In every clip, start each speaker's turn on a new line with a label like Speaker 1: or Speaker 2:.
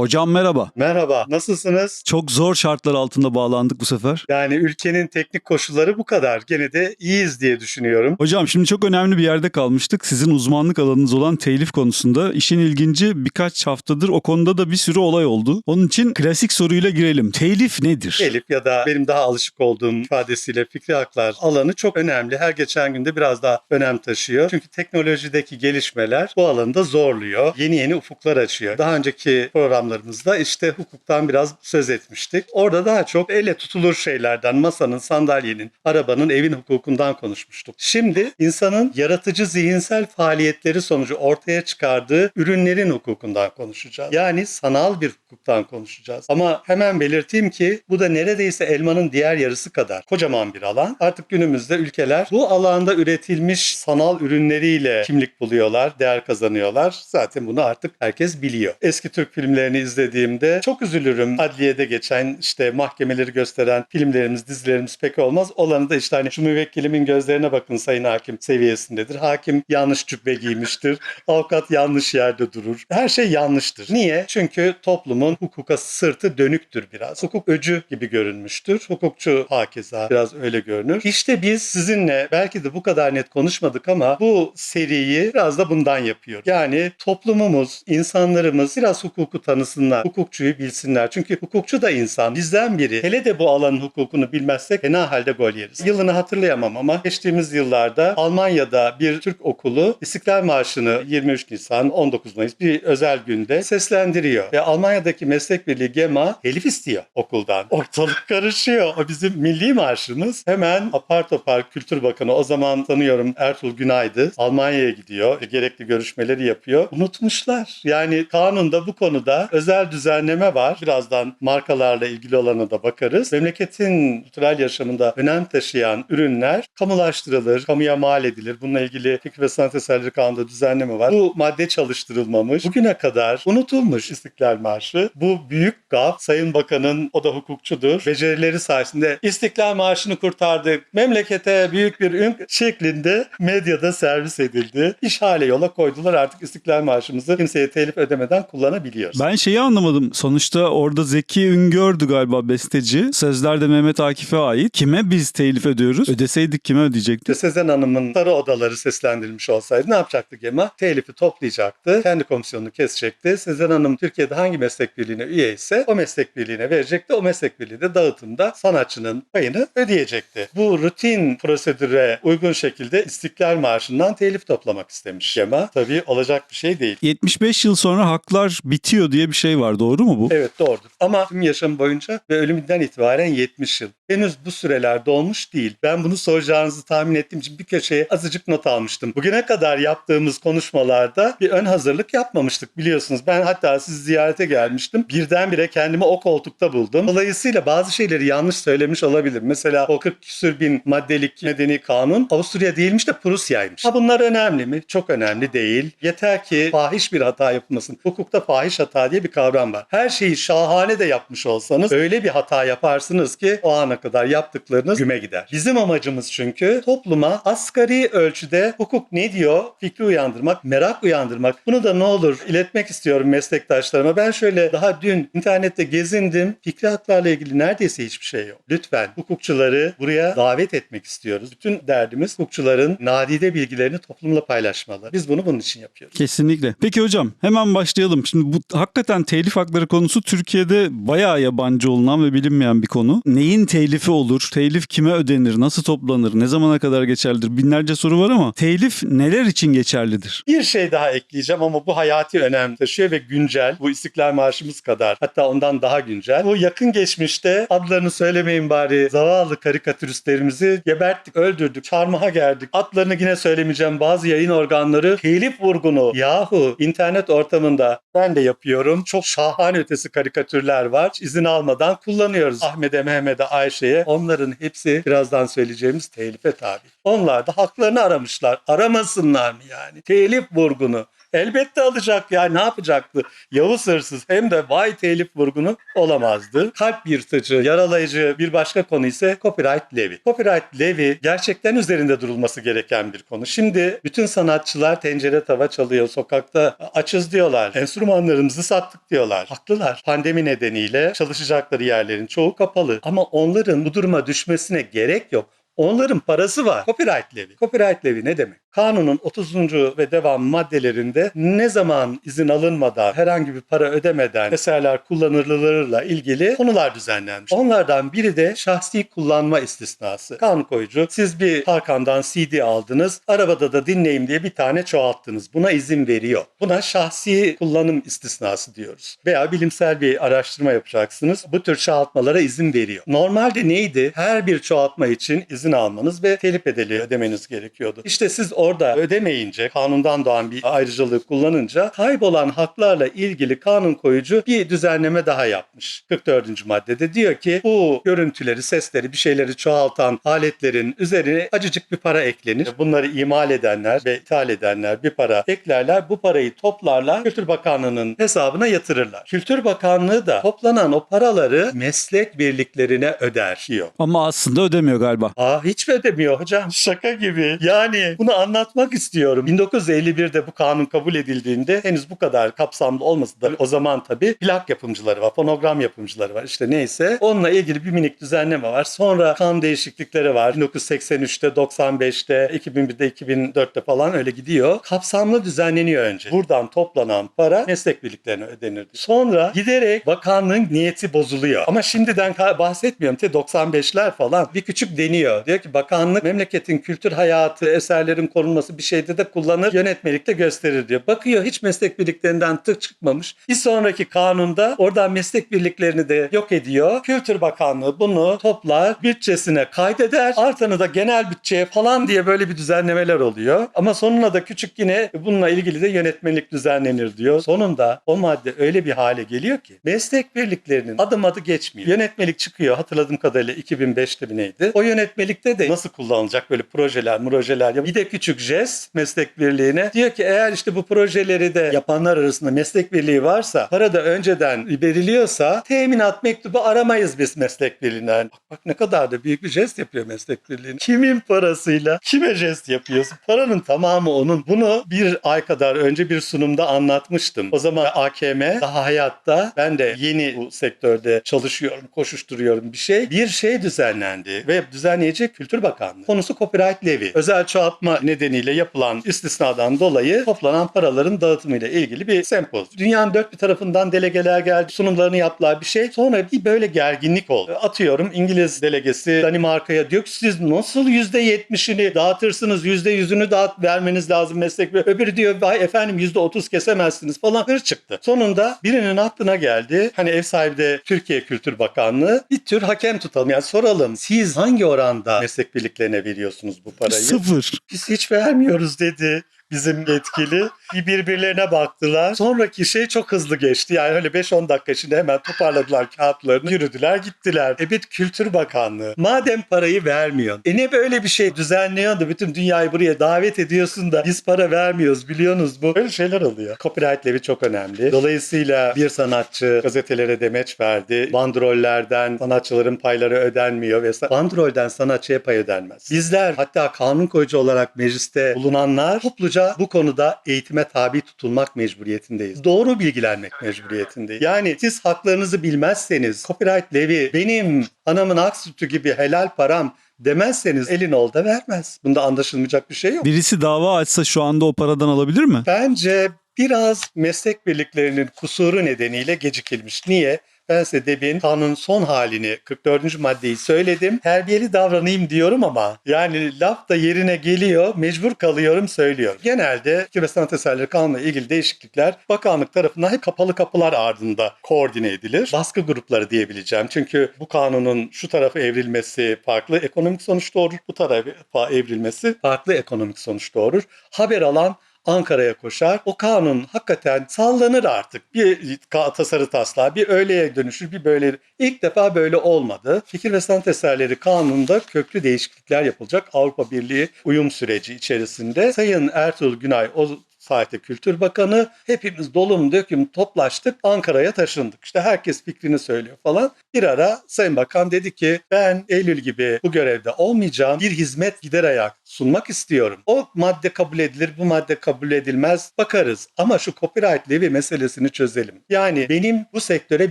Speaker 1: Hocam merhaba.
Speaker 2: Merhaba, nasılsınız?
Speaker 1: Çok zor şartlar altında bağlandık bu sefer.
Speaker 2: Yani ülkenin teknik koşulları bu kadar. Gene de iyiyiz diye düşünüyorum.
Speaker 1: Hocam şimdi çok önemli bir yerde kalmıştık. Sizin uzmanlık alanınız olan telif konusunda. İşin ilginci birkaç haftadır o konuda da bir sürü olay oldu. Onun için klasik soruyla girelim. Telif nedir?
Speaker 2: Elif ya da benim daha alışık olduğum ifadesiyle fikri haklar alanı çok önemli. Her geçen günde biraz daha önem taşıyor. Çünkü teknolojideki gelişmeler bu alanı da zorluyor. Yeni yeni ufuklar açıyor. Daha önceki programlarımızda işte hukuktan biraz söz etmiştik. Orada daha çok elle tutulur şeylerden, masanın, sandalyenin, arabanın, evin hukukundan konuşmuştuk. Şimdi insanın yaratıcı zihinsel faaliyetleri sonucu ortaya çıkardığı ürünlerin hukukundan konuşacağız. Yani sanal bir hukuktan konuşacağız. Ama hemen belirteyim ki bu da neredeyse elmanın diğer yarısı kadar kocaman bir alan. Artık günümüzde ülkeler bu alanda üretilmiş sanal ürünleriyle kimlik buluyorlar, değer kazanıyorlar. Zaten bunu artık herkes biliyor. Eski Türk filmlerini izlediğimde çok üzülürüm. Adliyede geçen işte mahkemeleri gösteren filmlerimiz, dizilerimiz pek olmaz. Olanı da işte hani şu müvekkilimin gözlerine bakın sayın hakim seviyesindedir. Hakim yanlış cübbe giymiştir. Avukat yanlış yerde durur. Her şey yanlıştır. Niye? Çünkü toplumun hukuka sırtı dönüktür biraz. Hukuk öcü gibi görünmüştür. Hukukçu hakeza biraz öyle görünür. İşte biz sizinle belki de bu kadar net konuşmadık ama bu seriyi biraz da bundan yapıyor. Yani toplumumuz, insanlarımız biraz hukuku tanısınlar, hukukçuyu bilsinler. Çünkü hukukçu da insan. Bizden biri. Hele de bu alanın hukukunu bilmezsek fena halde gol yeriz. Yılını hatırlayamam ama geçtiğimiz yıllarda Almanya'da bir Türk okulu İstiklal Marşı'nı 23 Nisan, 19 Mayıs bir özel günde seslendiriyor. Ve Almanya'daki meslek birliği GEMA telif istiyor okuldan. Ortalık karışıyor. O bizim milli marşımız. Hemen apar topar Kültür Bakanı o zaman tanıyorum Ertuğrul Günay'dı. Almanya'ya gidiyor. Gerekli görüşmeleri yapıyor. Unutmuşlar. Yani kanunda bu konuda özel düzenleme var. Birazdan markalarla ilgili olana da bakarız. Memleketin kültürel yaşamında önem taşıyan ürünler kamulaştırılır, kamuya mal edilir. Bununla ilgili Fikir ve Sanat Eserleri Kanunu'nda düzenleme var. Bu madde çalıştırılmamış. Bugüne kadar unutulmuş İstiklal Marşı. Bu büyük gaf. Sayın Bakan'ın o da hukukçudur. Becerileri sayesinde İstiklal Marşı'nı kurtardık. Memlekete büyük bir ün şeklinde medyada servis edildi. İşhale yola koydular artık İstiklal Marşımızı kimseye telif ödemeden kullanabiliyoruz.
Speaker 1: Ben şeyi anlamadım. Sonuçta orada Zeki Üngör'dü galiba besteci. Sözler de Mehmet Akif'e ait. Kime biz telif ödüyoruz? Ödeseydik kime ödeyecektik?
Speaker 2: Sezen Hanım'ın sarı odaları seslendirilmiş olsaydı ne yapacaktı GEMA? Telifi toplayacaktı, kendi komisyonunu kesecekti. Sezen Hanım Türkiye'de hangi meslek birliğine üye ise o meslek birliğine verecekti. O meslek birliği de dağıtımda sanatçının payını ödeyecekti. Bu rutin prosedüre uygun şekilde İstiklal Marşı'ndan telif toplamak istemiş GEMA. Tabii olacak bir şey değil.
Speaker 1: 75 yıl sonra haklar bitiyor diye bir şey var. Doğru mu bu?
Speaker 2: Evet doğrudur. Ama tüm yaşam boyunca ve ölümünden itibaren 70 yıl. Henüz bu süreler dolmuş değil. Ben bunu soracağınızı tahmin ettiğim için bir köşeye azıcık not almıştım. Bugüne kadar yaptığımız konuşmalarda bir ön hazırlık yapmamıştık biliyorsunuz. Ben hatta sizi ziyarete gelmiştim. Birdenbire kendimi o koltukta buldum. Dolayısıyla bazı şeyleri yanlış söylemiş olabilirim. Mesela o 40 küsür bin maddelik medeni kanun Avusturya değilmiş de Prusya'ymış. Ha bunlar önemli mi? Çok önemli değil. Yeter ki fahiş bir hata yapılmasın. Hukukta fahiş hata diye bir kavram var. Her şeyi şahane de yapmış olsanız öyle bir hata yaparsınız ki o ana kadar yaptıklarınız güme gider. Bizim amacımız çünkü topluma asgari ölçüde hukuk ne diyor fikri uyandırmak, merak uyandırmak. Bunu da ne olur iletmek istiyorum meslektaşlarıma. Ben şöyle daha dün internette gezindim. Fikri haklarla ilgili neredeyse hiçbir şey yok. Lütfen hukukçuları buraya davet etmek istiyoruz. Bütün derdimiz hukukçuların nadide bilgilerini toplumla paylaşmaları. Biz bunu bunun için yapıyoruz.
Speaker 1: Kesinlikle. Peki hocam hemen başlayalım. Şimdi bu hakikaten telif hakları konusu Türkiye'de bayağı yabancı olunan ve bilinmeyen bir konu. Neyin telifi olur? Telif kime ödenir? Nasıl toplanır? Ne zamana kadar geçerlidir? Binlerce soru var ama telif neler için geçerlidir?
Speaker 2: Bir şey daha ekleyeceğim ama bu hayati önem taşıyor ve güncel. Bu İstiklal Marşımız kadar hatta ondan daha güncel. Bu yakın geçmişte adlarını söylemeyin bari zavallı karikatüristlerimizi geberttik, öldürdük, çarmıha gerdik. Adlarını yine söylemeyeceğim bazı yayın organları telif vurgunu yahu internet ortamında ben de yapıyorum. Çok şahane ötesi karikatürler var. İzin almadan kullanıyoruz. Ahmet'e, Mehmet'e, Ayşe'ye. Onların hepsi birazdan söyleyeceğimiz telife tabi. Onlar da haklarını aramışlar. Aramasınlar mı yani? Telif vurgunu Elbette alacak ya ne yapacaktı? Yavuz hırsız hem de vay telif vurgunu olamazdı. Kalp yırtıcı, yaralayıcı bir başka konu ise copyright levi. Copyright levi gerçekten üzerinde durulması gereken bir konu. Şimdi bütün sanatçılar tencere tava çalıyor sokakta açız diyorlar. Enstrümanlarımızı sattık diyorlar. Haklılar. Pandemi nedeniyle çalışacakları yerlerin çoğu kapalı. Ama onların bu duruma düşmesine gerek yok. Onların parası var. Copyright levi. Copyright levi ne demek? Kanunun 30. ve devam maddelerinde ne zaman izin alınmadan, herhangi bir para ödemeden eserler kullanılırlarıyla ilgili konular düzenlenmiş. Onlardan biri de şahsi kullanma istisnası. Kanun koyucu siz bir Tarkan'dan CD aldınız, arabada da dinleyeyim diye bir tane çoğalttınız. Buna izin veriyor. Buna şahsi kullanım istisnası diyoruz. Veya bilimsel bir araştırma yapacaksınız. Bu tür çoğaltmalara izin veriyor. Normalde neydi? Her bir çoğaltma için izin almanız ve telif bedeli ödemeniz gerekiyordu. İşte siz orada ödemeyince, kanundan doğan bir ayrıcalığı kullanınca kaybolan haklarla ilgili kanun koyucu bir düzenleme daha yapmış. 44. maddede diyor ki bu görüntüleri, sesleri, bir şeyleri çoğaltan aletlerin üzerine acıcık bir para eklenir. Bunları imal edenler ve ithal edenler bir para eklerler. Bu parayı toplarlar. Kültür Bakanlığı'nın hesabına yatırırlar. Kültür Bakanlığı da toplanan o paraları meslek birliklerine öder diyor.
Speaker 1: Ama aslında ödemiyor galiba.
Speaker 2: Aa hiç mi ödemiyor hocam? Şaka gibi. Yani bunu anlatmak istiyorum. 1951'de bu kanun kabul edildiğinde henüz bu kadar kapsamlı olmasa da o zaman tabii plak yapımcıları var, fonogram yapımcıları var. İşte neyse onunla ilgili bir minik düzenleme var. Sonra kanun değişiklikleri var. 1983'te, 95'te, 2001'de, 2004'te falan öyle gidiyor. Kapsamlı düzenleniyor önce. Buradan toplanan para meslek birliklerine ödenirdi. Sonra giderek bakanlığın niyeti bozuluyor. Ama şimdiden bahsetmiyorum. Te 95'ler falan bir küçük deniyor. Diyor ki bakanlık memleketin kültür hayatı, eserlerin korunması bir şeyde de kullanır, yönetmelikte gösterir diyor. Bakıyor hiç meslek birliklerinden tık çıkmamış. Bir sonraki kanunda oradan meslek birliklerini de yok ediyor. Kültür Bakanlığı bunu toplar, bütçesine kaydeder. Artanı da genel bütçeye falan diye böyle bir düzenlemeler oluyor. Ama sonuna da küçük yine bununla ilgili de yönetmelik düzenlenir diyor. Sonunda o madde öyle bir hale geliyor ki meslek birliklerinin adım adı geçmiyor. Yönetmelik çıkıyor hatırladığım kadarıyla 2005'te mi neydi? O yönetmelikte de nasıl kullanılacak böyle projeler, projeler. Bir de küçük jest meslek birliğine. Diyor ki eğer işte bu projeleri de yapanlar arasında meslek birliği varsa, para da önceden veriliyorsa teminat mektubu aramayız biz meslek birliğinden. Bak, bak ne kadar da büyük bir jest yapıyor meslek birliği. Kimin parasıyla kime jest yapıyorsun? Paranın tamamı onun. Bunu bir ay kadar önce bir sunumda anlatmıştım. O zaman AKM daha hayatta. Ben de yeni bu sektörde çalışıyorum, koşuşturuyorum bir şey. Bir şey düzenlendi ve düzenleyecek Kültür Bakanlığı. Konusu copyright levi. Özel çoğaltma nedeniyle yapılan istisnadan dolayı toplanan paraların dağıtımıyla ilgili bir sempoz. Dünyanın dört bir tarafından delegeler geldi, sunumlarını yaptılar bir şey. Sonra bir böyle gerginlik oldu. Atıyorum İngiliz delegesi Danimarka'ya diyor ki siz nasıl %70'ini dağıtırsınız, %100'ünü dağıt vermeniz lazım meslek. Öbürü diyor vay efendim %30 kesemezsiniz falan hır çıktı. Sonunda birinin aklına geldi. Hani ev sahibi de Türkiye Kültür Bakanlığı bir tür hakem tutalım. Yani soralım siz hangi oranda meslek birliklerine veriyorsunuz bu parayı?
Speaker 1: Sıfır.
Speaker 2: Biz hiç vermiyoruz dedi bizim yetkili. Bir birbirlerine baktılar. Sonraki şey çok hızlı geçti. Yani öyle 5-10 dakika içinde hemen toparladılar kağıtlarını, yürüdüler, gittiler. E bir Kültür Bakanlığı. Madem parayı vermiyorsun. E ne böyle bir şey düzenliyorsun da bütün dünyayı buraya davet ediyorsun da biz para vermiyoruz biliyorsunuz bu. Böyle şeyler oluyor. Copyright levi çok önemli. Dolayısıyla bir sanatçı gazetelere demeç verdi. Bandrollerden sanatçıların payları ödenmiyor ve bandrolden sanatçıya pay ödenmez. Bizler hatta kanun koyucu olarak mecliste bulunanlar topluca bu konuda eğitime tabi tutulmak mecburiyetindeyiz. Doğru bilgilenmek mecburiyetindeyiz. Yani siz haklarınızı bilmezseniz copyright levi benim anamın ak sütü gibi helal param demezseniz elin ol da vermez. Bunda anlaşılmayacak bir şey yok.
Speaker 1: Birisi dava açsa şu anda o paradan alabilir mi?
Speaker 2: Bence biraz meslek birliklerinin kusuru nedeniyle gecikilmiş. Niye? Ben size demin kanun son halini 44. maddeyi söyledim. Terbiyeli davranayım diyorum ama yani laf da yerine geliyor. Mecbur kalıyorum söylüyorum. Genelde Kültür ve Sanat Eserleri Kanunu'na ilgili değişiklikler bakanlık tarafından hep kapalı kapılar ardında koordine edilir. Baskı grupları diyebileceğim. Çünkü bu kanunun şu tarafa evrilmesi farklı ekonomik sonuç doğurur. Bu tarafa evrilmesi farklı ekonomik sonuç doğurur. Haber alan Ankara'ya koşar. O kanun hakikaten sallanır artık. Bir tasarı taslağı bir öyleye dönüşür bir böyle. İlk defa böyle olmadı. Fikir ve sanat eserleri kanununda köklü değişiklikler yapılacak. Avrupa Birliği uyum süreci içerisinde Sayın Ertuğrul Günay o sahte Kültür Bakanı. Hepimiz dolum döküm toplaştık Ankara'ya taşındık. İşte herkes fikrini söylüyor falan. Bir ara Sayın Bakan dedi ki ben Eylül gibi bu görevde olmayacağım. Bir hizmet gider ayak sunmak istiyorum. O madde kabul edilir, bu madde kabul edilmez. Bakarız. Ama şu copyright levy meselesini çözelim. Yani benim bu sektöre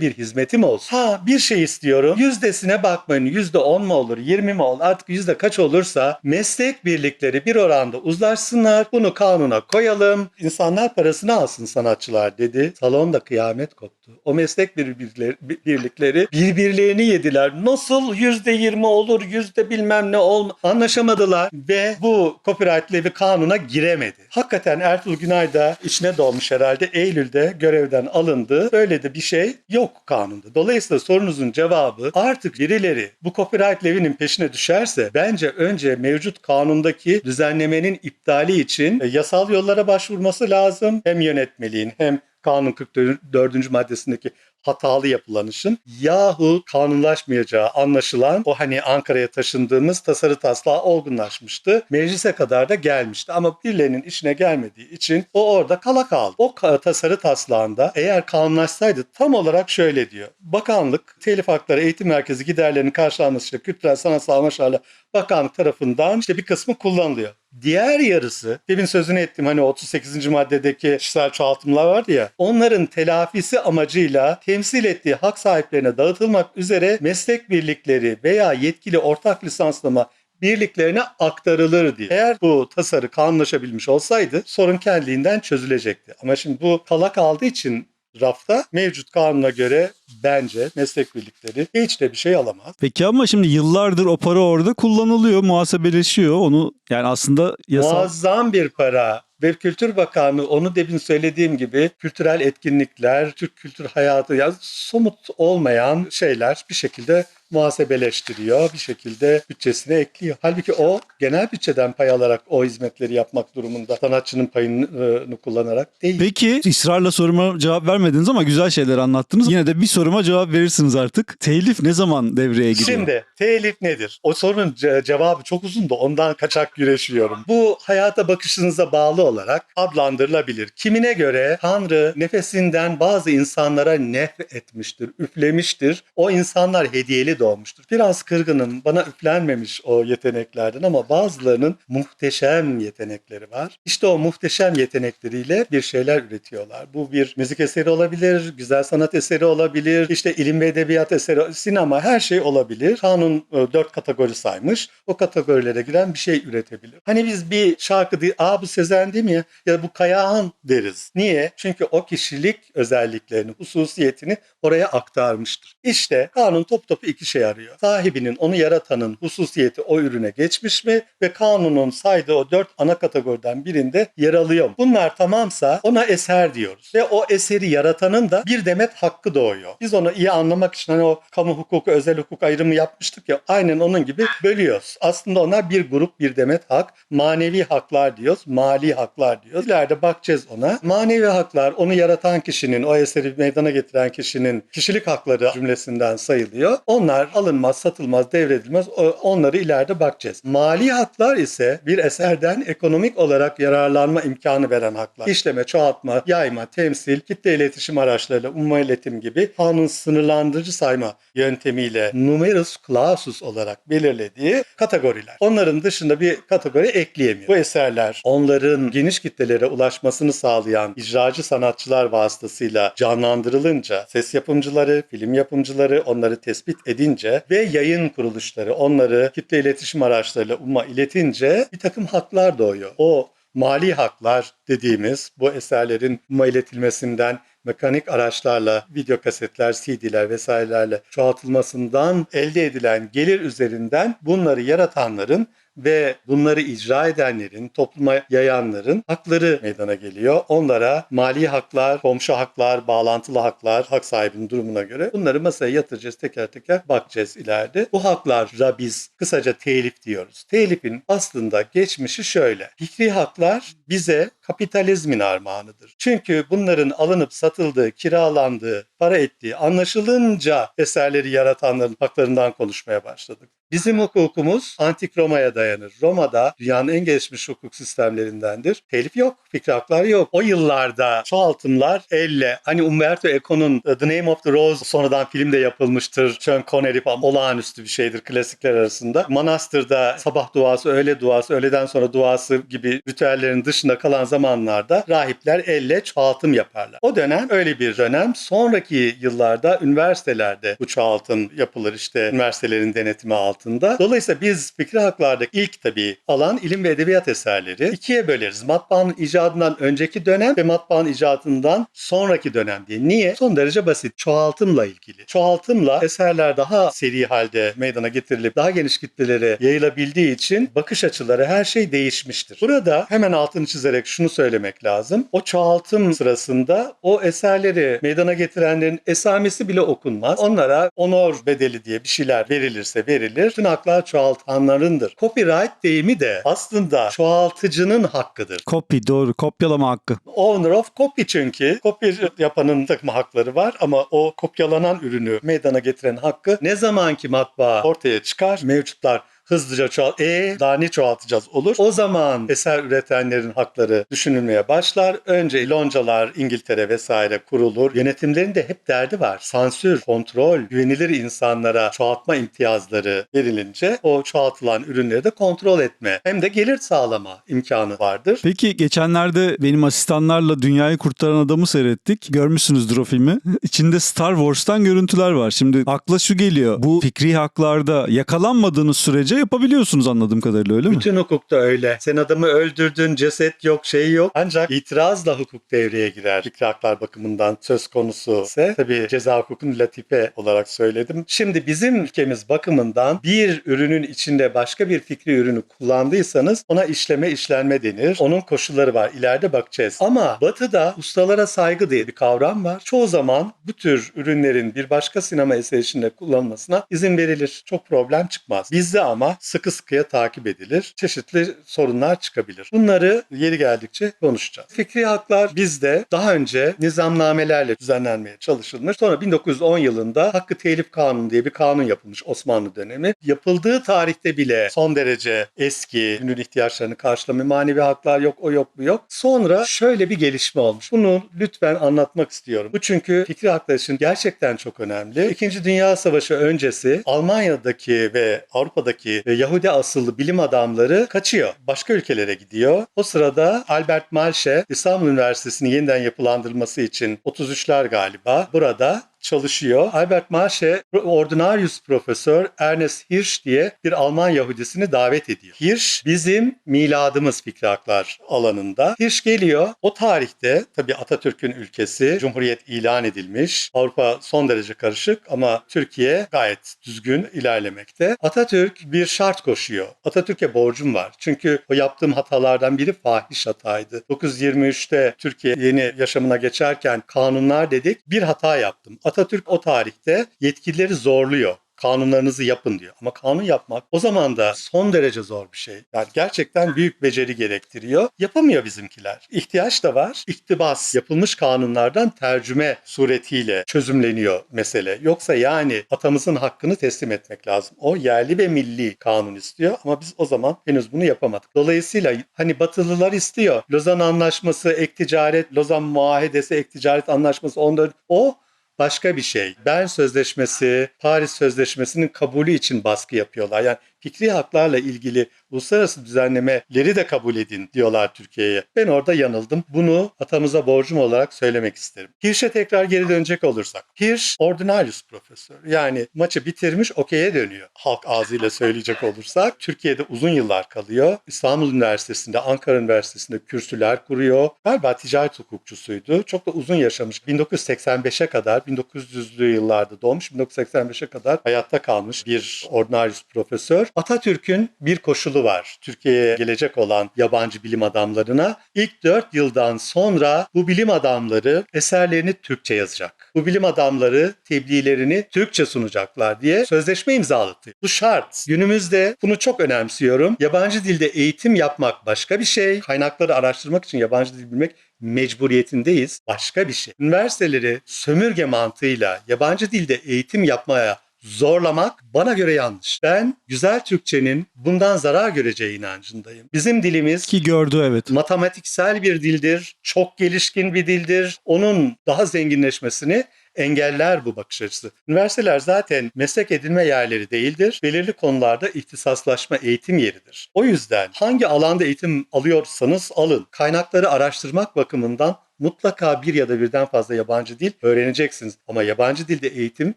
Speaker 2: bir hizmetim olsun. Ha bir şey istiyorum. Yüzdesine bakmayın. Yüzde on mu olur, 20 mi olur? Artık yüzde kaç olursa meslek birlikleri bir oranda uzlaşsınlar. Bunu kanuna koyalım. İnsanlar parasını alsın sanatçılar dedi. Salonda kıyamet koptu. O meslek birbirleri, birlikleri birbirlerini yediler. Nasıl yüzde yirmi olur, yüzde bilmem ne olma anlaşamadılar ve bu copyright levy kanuna giremedi. Hakikaten Ertuğrul Günay da içine dolmuş herhalde. Eylül'de görevden alındı. Böyle de bir şey yok kanunda. Dolayısıyla sorunuzun cevabı artık birileri bu copyright levy'nin peşine düşerse bence önce mevcut kanundaki düzenlemenin iptali için e, yasal yollara başvurması lazım. Hem yönetmeliğin hem kanun 44. maddesindeki hatalı yapılanışın yahu kanunlaşmayacağı anlaşılan o hani Ankara'ya taşındığımız tasarı taslağı olgunlaşmıştı. Meclise kadar da gelmişti ama birilerinin işine gelmediği için o orada kala kaldı. O tasarı taslağında eğer kanunlaşsaydı tam olarak şöyle diyor. Bakanlık Telif Hakları Eğitim Merkezi giderlerinin karşılanmasıyla kültürel sanatsal amaçlarla bakanlık tarafından işte bir kısmı kullanılıyor. Diğer yarısı, demin sözünü ettim hani 38. maddedeki kişisel çoğaltımlar vardı ya, onların telafisi amacıyla temsil ettiği hak sahiplerine dağıtılmak üzere meslek birlikleri veya yetkili ortak lisanslama birliklerine aktarılır diye. Eğer bu tasarı kanunlaşabilmiş olsaydı sorun kendiliğinden çözülecekti. Ama şimdi bu kala kaldığı için rafta mevcut kanuna göre bence meslek birlikleri hiç de bir şey alamaz.
Speaker 1: Peki ama şimdi yıllardır o para orada kullanılıyor, muhasebeleşiyor. Onu yani aslında yasal...
Speaker 2: Muazzam bir para ve Kültür Bakanlığı onu demin söylediğim gibi kültürel etkinlikler, Türk kültür hayatı yani somut olmayan şeyler bir şekilde muhasebeleştiriyor. Bir şekilde bütçesine ekliyor. Halbuki o genel bütçeden pay alarak o hizmetleri yapmak durumunda sanatçının payını kullanarak değil.
Speaker 1: Peki ısrarla soruma cevap vermediniz ama güzel şeyler anlattınız. Yine de bir soruma cevap verirsiniz artık. Telif ne zaman devreye giriyor?
Speaker 2: Şimdi telif nedir? O sorunun ce- cevabı çok uzun da ondan kaçak güreşiyorum. Bu hayata bakışınıza bağlı olarak adlandırılabilir. Kimine göre Tanrı nefesinden bazı insanlara nef etmiştir, üflemiştir. O insanlar hediyeli doğmuştur. Biraz kırgınım, bana üflenmemiş o yeteneklerden ama bazılarının muhteşem yetenekleri var. İşte o muhteşem yetenekleriyle bir şeyler üretiyorlar. Bu bir müzik eseri olabilir, güzel sanat eseri olabilir, işte ilim ve edebiyat eseri, sinema her şey olabilir. Kanun e, dört kategori saymış. O kategorilere giren bir şey üretebilir. Hani biz bir şarkı değil, aa bu Sezen değil mi ya? Ya bu Kayahan deriz. Niye? Çünkü o kişilik özelliklerini, hususiyetini oraya aktarmıştır. İşte kanun top topu iki şey arıyor. Sahibinin, onu yaratanın hususiyeti o ürüne geçmiş mi ve kanunun saydığı o dört ana kategoriden birinde yer alıyor mu? Bunlar tamamsa ona eser diyoruz. Ve o eseri yaratanın da bir demet hakkı doğuyor. Biz onu iyi anlamak için hani o kamu hukuku, özel hukuk ayrımı yapmıştık ya aynen onun gibi bölüyoruz. Aslında ona bir grup, bir demet hak, manevi haklar diyoruz, mali haklar diyoruz. İleride bakacağız ona. Manevi haklar onu yaratan kişinin, o eseri meydana getiren kişinin kişilik hakları cümlesinden sayılıyor. Onlar alınmaz, satılmaz, devredilmez. Onları ileride bakacağız. Mali haklar ise bir eserden ekonomik olarak yararlanma imkanı veren haklar. İşleme, çoğaltma, yayma, temsil, kitle iletişim araçlarıyla umma iletim gibi kanun sınırlandırıcı sayma yöntemiyle numerus clausus olarak belirlediği kategoriler. Onların dışında bir kategori ekleyemiyor. Bu eserler onların geniş kitlelere ulaşmasını sağlayan icracı sanatçılar vasıtasıyla canlandırılınca ses yapımcıları, film yapımcıları onları tespit edince ve yayın kuruluşları onları kitle iletişim araçlarıyla umma iletince bir takım haklar doğuyor. O mali haklar dediğimiz bu eserlerin umma iletilmesinden mekanik araçlarla, video kasetler, CD'ler vesairelerle çoğaltılmasından elde edilen gelir üzerinden bunları yaratanların ve bunları icra edenlerin, topluma yayanların hakları meydana geliyor. Onlara mali haklar, komşu haklar, bağlantılı haklar, hak sahibinin durumuna göre bunları masaya yatıracağız teker teker bakacağız ileride. Bu haklara biz kısaca telif diyoruz. Telifin aslında geçmişi şöyle. Fikri haklar bize kapitalizmin armağanıdır. Çünkü bunların alınıp satıldığı, kiralandığı, para ettiği anlaşılınca eserleri yaratanların haklarından konuşmaya başladık. Bizim hukukumuz antik Roma'ya dayanır. Roma'da dünyanın en gelişmiş hukuk sistemlerindendir. Telif yok, fikri hakları yok. O yıllarda çoğaltımlar elle, hani Umberto Eco'nun The Name of the Rose sonradan film de yapılmıştır. Sean Connery falan olağanüstü bir şeydir klasikler arasında. Manastırda sabah duası, öğle duası, öğleden sonra duası gibi ritüellerin dışında kalan zamanlarda rahipler elle çoğaltım yaparlar. O dönem öyle bir dönem. Sonraki yıllarda üniversitelerde bu çoğaltım yapılır işte üniversitelerin denetimi altında. Dolayısıyla biz fikri haklardaki ilk tabii alan ilim ve edebiyat eserleri ikiye böleriz. Matbaanın icadından önceki dönem ve matbaanın icadından sonraki dönem diye. Niye? Son derece basit. Çoğaltımla ilgili. Çoğaltımla eserler daha seri halde meydana getirilip daha geniş kitlelere yayılabildiği için bakış açıları her şey değişmiştir. Burada hemen altını çizerek şunu söylemek lazım. O çoğaltım sırasında o eserleri meydana getirenlerin esamesi bile okunmaz. Onlara onor bedeli diye bir şeyler verilirse verilir. Bütün haklar çoğaltanlarındır. Copyright deyimi de aslında çoğaltıcının hakkıdır.
Speaker 1: Copy doğru. Kopyalama hakkı.
Speaker 2: Owner of copy çünkü. Kopya yapanın takım hakları var ama o kopyalanan ürünü meydana getiren hakkı ne zamanki matbaa ortaya çıkar mevcutlar hızlıca çoğal. E daha ne çoğaltacağız olur. O zaman eser üretenlerin hakları düşünülmeye başlar. Önce loncalar İngiltere vesaire kurulur. Yönetimlerin de hep derdi var. Sansür, kontrol, güvenilir insanlara çoğaltma imtiyazları verilince o çoğaltılan ürünleri de kontrol etme hem de gelir sağlama imkanı vardır.
Speaker 1: Peki geçenlerde benim asistanlarla Dünyayı Kurtaran Adamı seyrettik. Görmüşsünüzdür o filmi. İçinde Star Wars'tan görüntüler var. Şimdi akla şu geliyor. Bu fikri haklarda yakalanmadığınız sürece yapabiliyorsunuz anladığım kadarıyla öyle mi?
Speaker 2: Bütün hukukta öyle. Sen adamı öldürdün, ceset yok, şey yok. Ancak itirazla hukuk devreye girer. Fikri haklar bakımından söz konusu ise tabii ceza hukukun latife olarak söyledim. Şimdi bizim ülkemiz bakımından bir ürünün içinde başka bir fikri ürünü kullandıysanız ona işleme işlenme denir. Onun koşulları var. İleride bakacağız. Ama batıda ustalara saygı diye bir kavram var. Çoğu zaman bu tür ürünlerin bir başka sinema eseri içinde kullanılmasına izin verilir. Çok problem çıkmaz. Bizde ama sıkı sıkıya takip edilir. Çeşitli sorunlar çıkabilir. Bunları yeri geldikçe konuşacağız. Fikri haklar bizde daha önce nizamnamelerle düzenlenmeye çalışılmış. Sonra 1910 yılında Hakkı Telif Kanunu diye bir kanun yapılmış Osmanlı dönemi. Yapıldığı tarihte bile son derece eski, günün ihtiyaçlarını karşılama manevi haklar yok, o yok, bu yok. Sonra şöyle bir gelişme olmuş. Bunu lütfen anlatmak istiyorum. Bu çünkü fikri haklar için gerçekten çok önemli. İkinci Dünya Savaşı öncesi Almanya'daki ve Avrupa'daki e, Yahudi asıllı bilim adamları kaçıyor. Başka ülkelere gidiyor. O sırada Albert Malche İstanbul Üniversitesi'nin yeniden yapılandırılması için 33'ler galiba burada çalışıyor. Albert Malche Ordinarius Profesör Ernest Hirsch diye bir Alman Yahudisini davet ediyor. Hirsch bizim miladımız fikri haklar alanında. Hirsch geliyor. O tarihte tabii Atatürk'ün ülkesi Cumhuriyet ilan edilmiş. Avrupa son derece karışık ama Türkiye gayet düzgün ilerlemekte. Atatürk bir şart koşuyor. Atatürk'e borcum var. Çünkü o yaptığım hatalardan biri fahiş hataydı. 923'te Türkiye yeni yaşamına geçerken kanunlar dedik. Bir hata yaptım. Atatürk o tarihte yetkilileri zorluyor kanunlarınızı yapın diyor. Ama kanun yapmak o zaman da son derece zor bir şey. Yani gerçekten büyük beceri gerektiriyor. Yapamıyor bizimkiler. İhtiyaç da var. İktibas yapılmış kanunlardan tercüme suretiyle çözümleniyor mesele. Yoksa yani atamızın hakkını teslim etmek lazım. O yerli ve milli kanun istiyor ama biz o zaman henüz bunu yapamadık. Dolayısıyla hani Batılılar istiyor. Lozan Anlaşması, ek ticaret, Lozan Muahedesi, ek ticaret anlaşması 14 o başka bir şey. Bern Sözleşmesi, Paris Sözleşmesi'nin kabulü için baskı yapıyorlar. Yani fikri haklarla ilgili uluslararası düzenlemeleri de kabul edin diyorlar Türkiye'ye. Ben orada yanıldım. Bunu atamıza borcum olarak söylemek isterim. Hirsch'e tekrar geri dönecek olursak. Hirsch ordinarius profesör. Yani maçı bitirmiş okey'e dönüyor. Halk ağzıyla söyleyecek olursak. Türkiye'de uzun yıllar kalıyor. İstanbul Üniversitesi'nde, Ankara Üniversitesi'nde kürsüler kuruyor. Galiba ticaret hukukçusuydu. Çok da uzun yaşamış. 1985'e kadar, 1900'lü yıllarda doğmuş. 1985'e kadar hayatta kalmış bir ordinarius profesör. Atatürk'ün bir koşulu var. Türkiye'ye gelecek olan yabancı bilim adamlarına ilk 4 yıldan sonra bu bilim adamları eserlerini Türkçe yazacak. Bu bilim adamları tebliğlerini Türkçe sunacaklar diye sözleşme imzalattı. Bu şart. Günümüzde bunu çok önemsiyorum. Yabancı dilde eğitim yapmak başka bir şey. Kaynakları araştırmak için yabancı dil bilmek mecburiyetindeyiz. Başka bir şey. Üniversiteleri sömürge mantığıyla yabancı dilde eğitim yapmaya zorlamak bana göre yanlış. Ben güzel Türkçenin bundan zarar göreceği inancındayım. Bizim dilimiz
Speaker 1: Ki gördü evet.
Speaker 2: matematiksel bir dildir, çok gelişkin bir dildir. Onun daha zenginleşmesini engeller bu bakış açısı. Üniversiteler zaten meslek edinme yerleri değildir. Belirli konularda ihtisaslaşma eğitim yeridir. O yüzden hangi alanda eğitim alıyorsanız alın. Kaynakları araştırmak bakımından mutlaka bir ya da birden fazla yabancı dil öğreneceksiniz. Ama yabancı dilde eğitim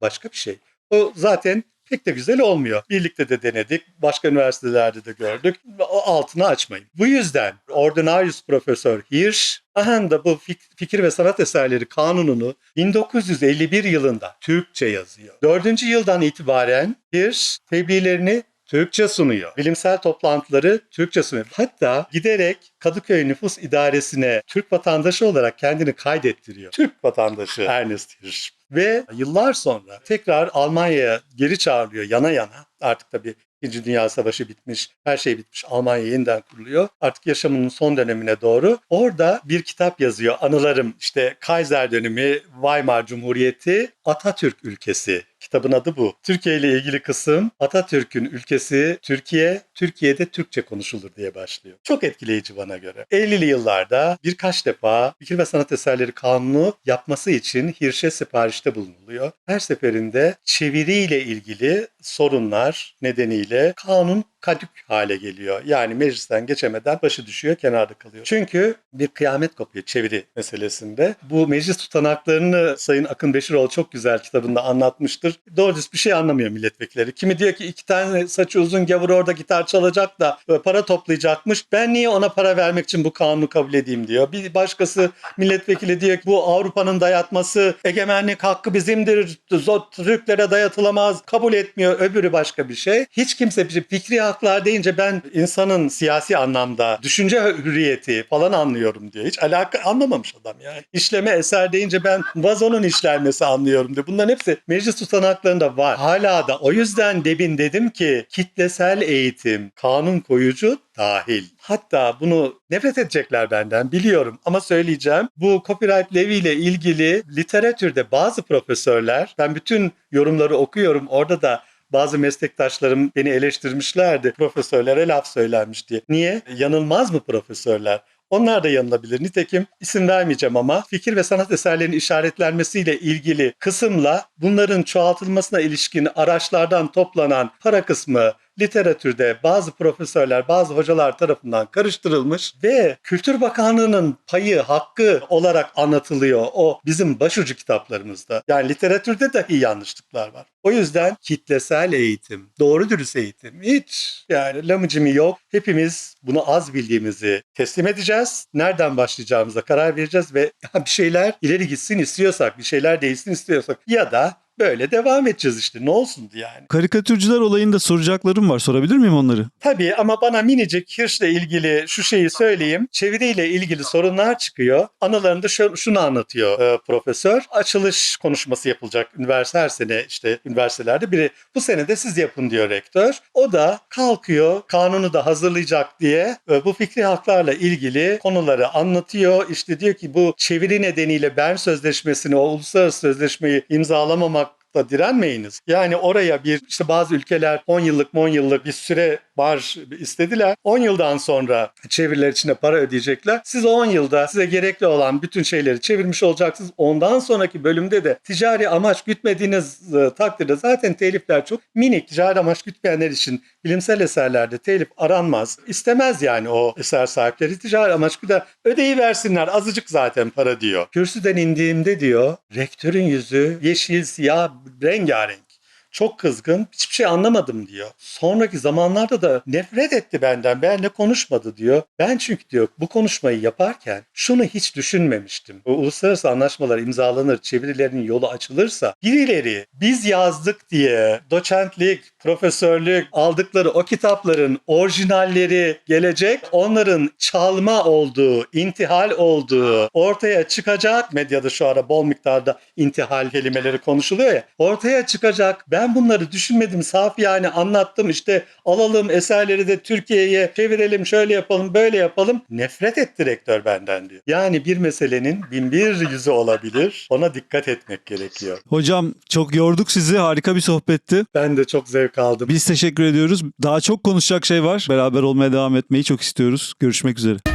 Speaker 2: başka bir şey. O zaten pek de güzel olmuyor. Birlikte de denedik. Başka üniversitelerde de gördük. O altını açmayın. Bu yüzden Ordinarius Profesör Hirsch Ahan da bu fik- fikir ve sanat eserleri kanununu 1951 yılında Türkçe yazıyor. Dördüncü yıldan itibaren Hirsch tebliğlerini Türkçe sunuyor. Bilimsel toplantıları Türkçe sunuyor. Hatta giderek Kadıköy Nüfus İdaresi'ne Türk vatandaşı olarak kendini kaydettiriyor. Türk vatandaşı Ernest Hirsch. Ve yıllar sonra tekrar Almanya'ya geri çağrılıyor yana yana. Artık tabii İkinci Dünya Savaşı bitmiş, her şey bitmiş. Almanya yeniden kuruluyor. Artık yaşamının son dönemine doğru. Orada bir kitap yazıyor. Anılarım işte Kaiser dönemi, Weimar Cumhuriyeti, Atatürk ülkesi. Kitabın adı bu. Türkiye ile ilgili kısım Atatürk'ün ülkesi Türkiye, Türkiye'de Türkçe konuşulur diye başlıyor. Çok etkileyici bana göre. 50'li yıllarda birkaç defa Fikir ve Sanat Eserleri Kanunu yapması için Hirsch'e siparişte bulunuluyor. Her seferinde çeviriyle ilgili sorunlar nedeniyle kanun kadük hale geliyor. Yani meclisten geçemeden başı düşüyor, kenarda kalıyor. Çünkü bir kıyamet kopuyor çeviri meselesinde. Bu meclis tutanaklarını Sayın Akın Beşiroğlu çok güzel kitabında anlatmıştır. Doğru düz bir şey anlamıyor milletvekilleri. Kimi diyor ki iki tane saçı uzun gavur orada gitar çalacak da e, para toplayacakmış. Ben niye ona para vermek için bu kanunu kabul edeyim diyor. Bir başkası milletvekili diyor ki bu Avrupa'nın dayatması egemenlik hakkı bizimdir. Zot Türklere dayatılamaz. Kabul etmiyor. Öbürü başka bir şey. Hiç kimse bir fikri haklar deyince ben insanın siyasi anlamda düşünce hürriyeti falan anlıyorum diyor. Hiç alaka anlamamış adam yani. İşleme eser deyince ben vazonun işlenmesi anlıyorum diyor. Bunların hepsi meclis tutanaklarında var. Hala da o yüzden demin dedim ki kitlesel eğitim, kanun koyucu dahil. Hatta bunu nefret edecekler benden biliyorum ama söyleyeceğim. Bu copyright leviyle ilgili literatürde bazı profesörler, ben bütün yorumları okuyorum orada da bazı meslektaşlarım beni eleştirmişlerdi. Profesörlere laf söylenmiş diye. Niye? Yanılmaz mı profesörler? Onlar da yanılabilir. Nitekim isim vermeyeceğim ama fikir ve sanat eserlerinin işaretlenmesiyle ilgili kısımla bunların çoğaltılmasına ilişkin araçlardan toplanan para kısmı literatürde bazı profesörler, bazı hocalar tarafından karıştırılmış ve Kültür Bakanlığı'nın payı, hakkı olarak anlatılıyor o bizim başucu kitaplarımızda. Yani literatürde dahi yanlışlıklar var. O yüzden kitlesel eğitim, doğru dürüst eğitim hiç yani lamıcımı yok. Hepimiz bunu az bildiğimizi teslim edeceğiz. Nereden başlayacağımıza karar vereceğiz ve bir şeyler ileri gitsin istiyorsak, bir şeyler değişsin istiyorsak ya da böyle devam edeceğiz işte ne olsun yani.
Speaker 1: Karikatürcüler olayında soracaklarım var. Sorabilir miyim onları?
Speaker 2: Tabii ama bana minicik Hirsch'le ilgili şu şeyi söyleyeyim. Çeviriyle ilgili sorunlar çıkıyor. Anılarında şu, şunu anlatıyor e, profesör. Açılış konuşması yapılacak üniversite her sene işte üniversitelerde biri bu sene de siz yapın diyor rektör. O da kalkıyor kanunu da hazırlayacak diye e, bu fikri haklarla ilgili konuları anlatıyor. İşte diyor ki bu çeviri nedeniyle Bern Sözleşmesi'ni o uluslararası sözleşmeyi imzalamamak da direnmeyiniz. Yani oraya bir işte bazı ülkeler 10 yıllık 10 yıllık bir süre var istediler. 10 yıldan sonra çeviriler içine para ödeyecekler. Siz 10 yılda size gerekli olan bütün şeyleri çevirmiş olacaksınız. Ondan sonraki bölümde de ticari amaç gütmediğiniz e, takdirde zaten telifler çok minik. Ticari amaç gütmeyenler için bilimsel eserlerde telif aranmaz. İstemez yani o eser sahipleri ticari amaç güder. Ödeyi versinler azıcık zaten para diyor. Kürsüden indiğimde diyor rektörün yüzü yeşil siyah rengarenk. Çok kızgın. Hiçbir şey anlamadım diyor. Sonraki zamanlarda da nefret etti benden. Benle konuşmadı diyor. Ben çünkü diyor bu konuşmayı yaparken şunu hiç düşünmemiştim. Bu uluslararası anlaşmalar imzalanır, çevirilerin yolu açılırsa birileri biz yazdık diye doçentlik, profesörlük aldıkları o kitapların orijinalleri gelecek. Onların çalma olduğu, intihal olduğu ortaya çıkacak. Medyada şu ara bol miktarda intihal kelimeleri konuşuluyor ya. Ortaya çıkacak. Ben bunları düşünmedim. Safi yani anlattım. İşte alalım eserleri de Türkiye'ye çevirelim. Şöyle yapalım, böyle yapalım. Nefret etti rektör benden diyor. Yani bir meselenin bin bir yüzü olabilir. Ona dikkat etmek gerekiyor.
Speaker 1: Hocam çok yorduk sizi. Harika bir sohbetti.
Speaker 2: Ben de çok zevk aldım.
Speaker 1: Biz teşekkür ediyoruz. Daha çok konuşacak şey var. Beraber olmaya devam etmeyi çok istiyoruz. Görüşmek üzere.